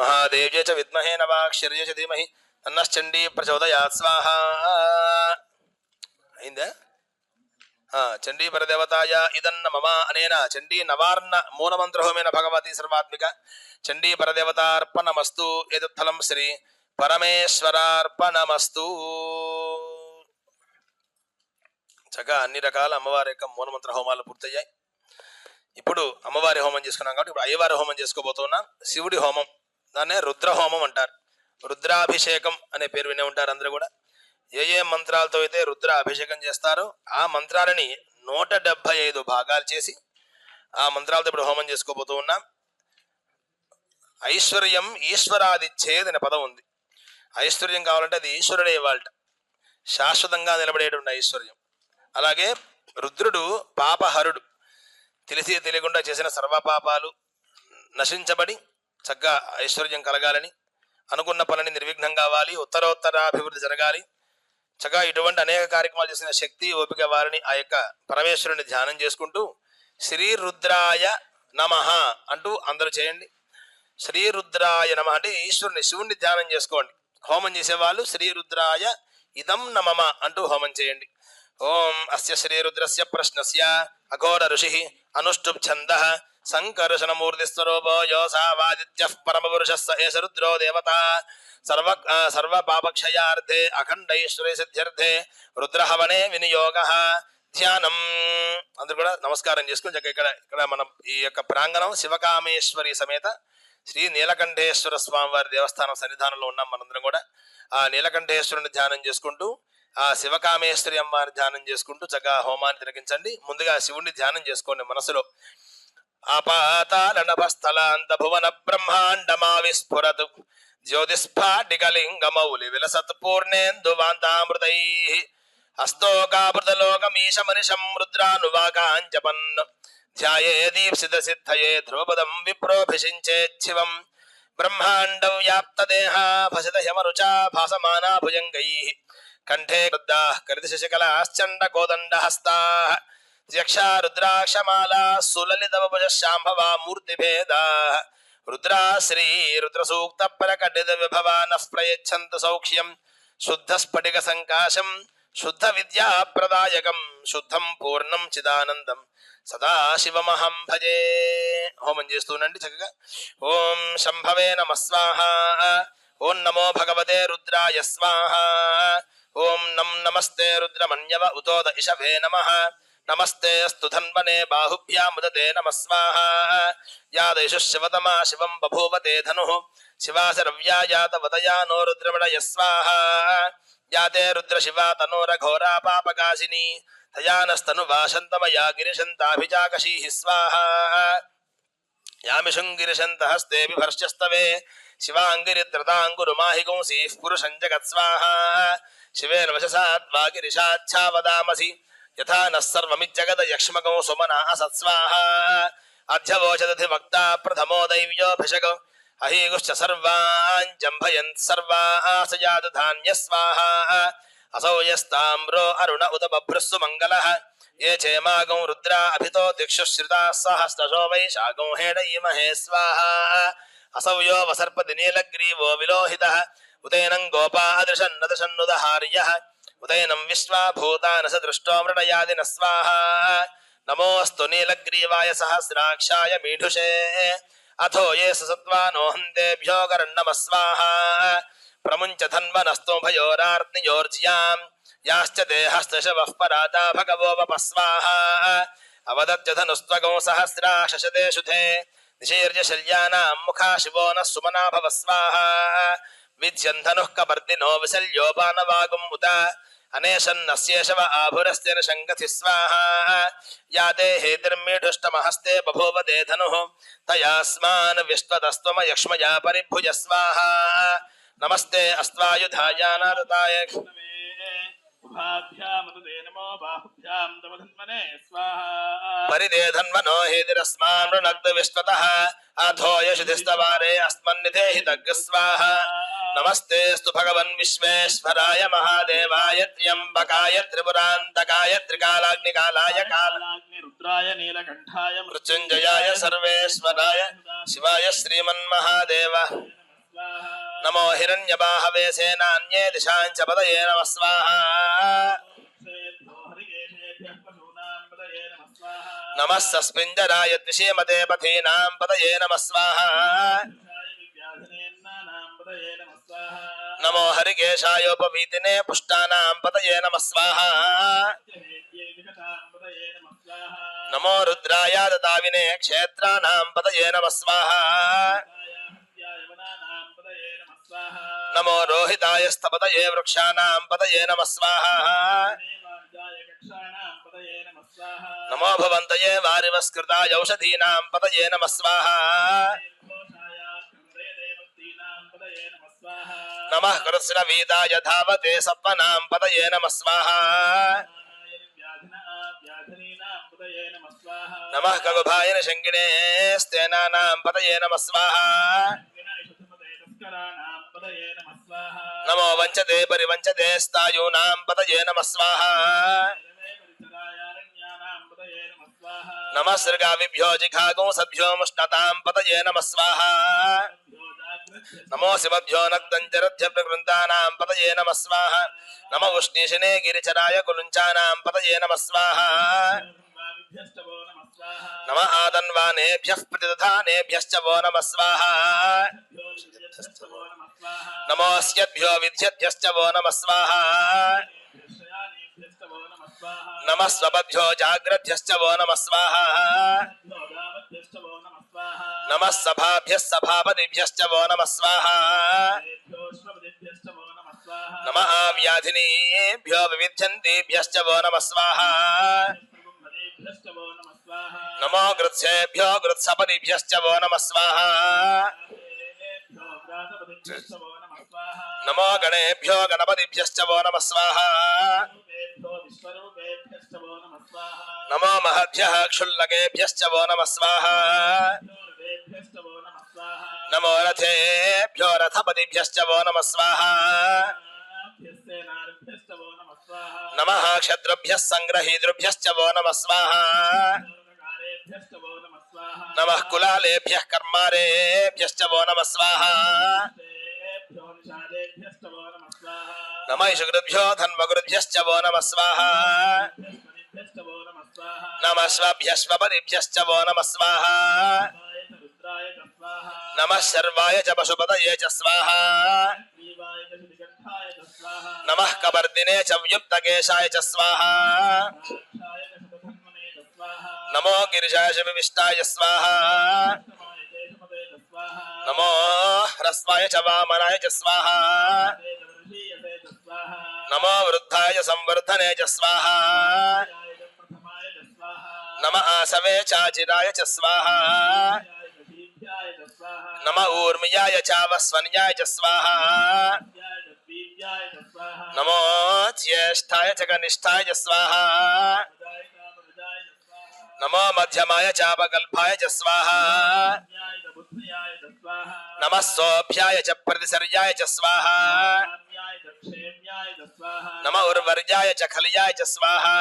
మహాదేవ్య చ విద్మహే నవాక్షర్య చ ధీమహి అన్నశ్చండీ ప్రచోదయాత్. స్వాహ. అయిందా? ఆ, చండీ పరదేవతాయ ఇదన్న మమ అనేన చండీ నవార్ణ మూలమంత్రహోమైన భగవతి సర్వాత్మిక. చండీ పరదేవతార్పణమస్తు ఎదుత్ఫలం శ్రీ పరమేశ్వరార్పణమస్తు. చక్కగా అన్ని రకాల అమ్మవారి యొక్క మూలమంత్ర హోమాలు పూర్తయ్యాయి. ఇప్పుడు అమ్మవారి హోమం చేసుకున్నాం కాబట్టి ఇప్పుడు అయ్యవారి హోమం చేసుకోబోతున్నాం. శివుడి హోమం దాన్నే రుద్రహోమం అంటారు. రుద్రాభిషేకం అనే పేరు వినే ఉంటారు అందరూ కూడా. ఏ ఏ మంత్రాలతో అయితే రుద్ర అభిషేకం చేస్తారో ఆ మంత్రాలని నూట డెబ్బై ఐదు భాగాలు చేసి ఆ మంత్రాలతో ఇప్పుడు హోమం చేసుకోబోతూ ఉన్నాం. ఐశ్వర్యం ఈశ్వరాదిచ్చేది అనే పదం ఉంది. ఐశ్వర్యం కావాలంటే అది ఈశ్వరుడే ఇవ్వాలట శాశ్వతంగా నిలబడేటువంటి ఐశ్వర్యం. అలాగే రుద్రుడు పాపహరుడు. తెలిసి తెలియకుండా చేసిన సర్వపాపాలు నశించబడి చక్కగా ఐశ్వర్యం కలగాలని అనుకున్న పనిని నిర్విఘ్నం కావాలి ఉత్తరోత్తరాభివృద్ధి జరగాలి. చక్కగా ఇటువంటి అనేక కార్యక్రమాలు చేసిన శక్తి ఓపిక వారిని ఆ యొక్క పరమేశ్వరుని ధ్యానం చేసుకుంటూ శ్రీ రుద్రాయ నమ అంటూ అందరూ చేయండి. శ్రీ రుద్రాయ నమ అంటే ఈశ్వరుని శివుణ్ణి ధ్యానం చేసుకోండి. హోమం చేసేవాళ్ళు శ్రీ రుద్రాయ ఇదం నమమ అంటూ హోమం చేయండి. ఓం అస్య శ్రీరుద్రస్య ప్రశ్నస్య అఘోర ఋషి అనుష్టుప్ ఛంద సంకర్షణ మూర్తి స్వరూపో యోసావాదిత్య పరమపురుష ఏష రుద్రో దేవత. సర్వ ఆ, సర్వ పాపక్షయార్థే సిద్ధ్యర్థే రుద్రహవనే వినియోగ. ధ్యానం. అందరు కూడా నమస్కారం చేసుకుని చక్కగా ఇక్కడ ఇక్కడ మనం ఈ యొక్క ప్రాంగణం శివకామేశ్వరి సమేత శ్రీ నీలకంఠేశ్వర స్వామి వారి దేవస్థానం సన్నిధానంలో ఉన్నాం మనందరం కూడా. ఆ నీలకంఠేశ్వరుని ధ్యానం చేసుకుంటూ ఆ శివకామేశ్వరి అమ్మవారిని ధ్యానం చేసుకుంటూ చక్కగా హోమాన్ని తిరగించండి ముందుగా శివుణ్ణి ధ్యానం చేసుకోండి మనసులో. ఆపాతాళనభస్థలాంత భువన బ్రహ్మాండమావిస్ఫురతు జ్యోతిస్ఫాటికలింగమౌలి విలసత్ పూర్ణేందువాంతామృతై హస్తోకామృతలోకమీశమనిషం రుద్రానువాకాంచపన్ ధ్యాయే దీప్సిత సిద్ధయే ధ్రువపదం విప్రోభిషించేచ్చివం బ్రహ్మాండ వ్యాప్త దేహ భసిత హమరుచా భాసమానా భుజంగై కంఠే వృద్ధా కరిత శశికలాశ్చండ కోదండ హస్తా యక్షా రుద్రాక్షమాలా సులలితవభుజ శాంభవా మూర్తిభేదా రుద్రా శ్రీ రుద్ర సూక్త ప్రకటిత విభవాన ప్రయచ్చంతు సౌఖ్యం శుద్ధ స్ఫటిక సంకాశం శుద్ధ విద్యా ప్రదాయకం శుద్ధం పూర్ణం చిదానందం సదాశివమహం భజే హోమం చేస్తూనండి చక్కగా ఓం శంభవే నమ స్వాహ ఓం నమో భగవతే రుద్రాయ స్వాహ ఓం నం నమస్తే రుద్రమన్యవ ఉతోద ఇషభే నమ नमस्ते अस्तु धन्वने बाहुभ्या मुदते नमस्वाहा। या दैशुशिवतमा शिवम् बभूव ते शिवा सर्व्या यात वदया नो रुद्रवण यस्वाहा। या ते रुद्रशिवा तनोरघोरा पापकाशिनी। तया नस्तनुवाशन्तमया गिरिशन्ताभिचाकशीः स्वाहा। यामिशुङ्गिरिशन्तः हस्ते बिभर्ष्यस्तवे शिवाङ्गिरित्रताङ्गुरुमाहि पुरुषम् जगत्स्वाहा। शिवेन वशसाद्वा गिरिशाच्छा यथा नः सर्वमिज्जगद यक्ष्मगो सुमना सत्स्वाहा अध्यवोचदधि वक्ता प्रथमो दैव्योऽभिषग अहीगुश्च सर्वान् जम्भयन् सजात धान्यस्वाहा असौ यस्ताम्रो अरुण उत बभ्रस्सु मङ्गलः। ये चेमागौ रुद्रा अभितो दिक्षुश्रिता सहस्रशो वैशागौ महे स्वाहा असौ यो वसर्पदिनीलग्रीवो विलोहितः। उतेनं गोपादृशन्नदशन्नुदहार्यः उदयनम विश्वा भूता न सदृष्टो मृणयादि न स्वाहा नमोस्तु नीलग्रीवाय सहस्राक्षाय मीढुषे अथो ये ससत्वानो हन्तेभ्यो स्वाहा प्रमुञ्च धन्वनस्तुभयोरार्तियोर्ज्याम् याश्च देहस्तशवः पराता भगवो वपस्वाहा। अवदत्यधनुस्त्वगौ सहस्रा शशदे शुधे निशीर्य शल्यानाम् मुखा शिवो नः सुमना भव स्वाहा विध्यन्धनुःकपर्दिनो विशल्योपानवागुम् उत अनेशन्नस्येषव आभुरस्तेन शङ्गति स्वाहा या ते हेतिर्मीढुष्टमहस्ते बभूव ते धनुः तयास्मान् विश्वतस्त्वमयक्ष्मया परिभुज स्वाहा नमस्ते अस्त्वायुधायानारताय परिदेधन्वनो हेदिरस्मानृणग्धविश्वतः अधो यशुधिस्तवारे अस्मन्निधेहि तग्स्वाहा नमस्ते स्तु भगवन् विश्वेश्वराय महादेवाय त्र्यम्बकाय त्रिपुरान्तकाय त्रिकालाग्निकालाय कालाग्निरुद्राय नीलकण्ठाय मृत्युञ्जयाय सर्वेश्वराय शिवाय श्रीमन्महादेव। నమో హిరణ్యబాహవే సేనాన్యే దిశాంచ పదయే నమ స్వాహ నమస్తస్మింజరాయ ద్విషీమతే పథీనాం పదయే నమ స్వాహ నమో హరికేశాయోపవీతినే పుష్టానాం పతయే నమ స్వాహ నమో రుద్రాయ దావినే క్షేత్రాణం పతయే నమ స్వాహ నమో రోహితాయ స్తపతయే వృక్షాణం పతయే నమ నమో భవంతయే వారివస్కృతాయ ఔషధీనాం పతయే నమ నమ కృష్ణవీదాయ ధావతే సప్వనాం పతయే నమ నమ కగుభాయన శంకిణే స్తేనానాం పతయే నమ नमः वञ्चते परिवञ्चते स्तायूनां पतये नमः स्वाहा नमः सृगाविभ्यो जिघागो सद्भ्यो मुष्णतां पतये नमः स्वाहा नमो शिवभ्यो नक्तञ्जरभ्य प्रकृन्तानां पतये नमः स्वाहा नम उष्णीशिने गिरिचराय कुलुञ्चानां पतये नमः स्वाहा नमः आदन्वानेभ्यः प्रतिदधानेभ्यश्च वो नमः स्वाहा नमोऽस्यद्भ्यो विद्यद्भ्यश्च वो नमः स्वाहा नमः स्वपद्भ्यो जाग्रद्भ्यश्च वो नमः स्वाहा नमः सभाभ्यः सभापतिभ्यश्च वो नमः स्वाहा नमः नमः वो नमः स्वाहा नमः गृत्सेभ्यो गृत्सपदिभ्यश्च वो नमः स्वाहा। नमः गणेभ्यो गणपतिभ्यश्च वो नमः स्वाहा। नमः महद्भ्यः क्षुल्लकेभ्यश्च वो नमः स्वाहा। नमः रथेभ्यो रथपतिभ्यश्च वो नमः स्वाहा। नमः क्षत्रभ्यः सङ्ग्रहीतृभ्यश्च वो नमः स्वाहा। नमः कुलालेभ्यः कर्मारेभ्यश्च वो नमः स्वाहा। नमः नमः धन्वगुरुभ्यश्च वो नमः स्वाहा। नमः नमः वो नमः स्वाहा। नमः सर्वाय च पशुपतये च स्वाहा ग्रीवाय च श्रीकण्ठाय च स्वाहा नमः कपर्दिने च व्युक्तकेशाय च स्वाहा। नमो गिरिजाय विविष्टाय स्वाहा। नमो ह्रस्वाय च वामनाय च स्वाहा। नमो वृद्धाय संवर्धने च स्वाहा। नम आसवे चाचिराय च स्वाहा। नम ऊर्मियाय चावस्वन्याय च स्वाहा। नमो ज्येष्ठाय च कनिष्ठाय स्वाहा। नमो मध्यमाय चापकल्पाय च स्वाहा। नमः सोऽभ्याय च प्रतिसर्याय च स्वाहा। नम उर्वर्याय च खल्याय च स्वाहा।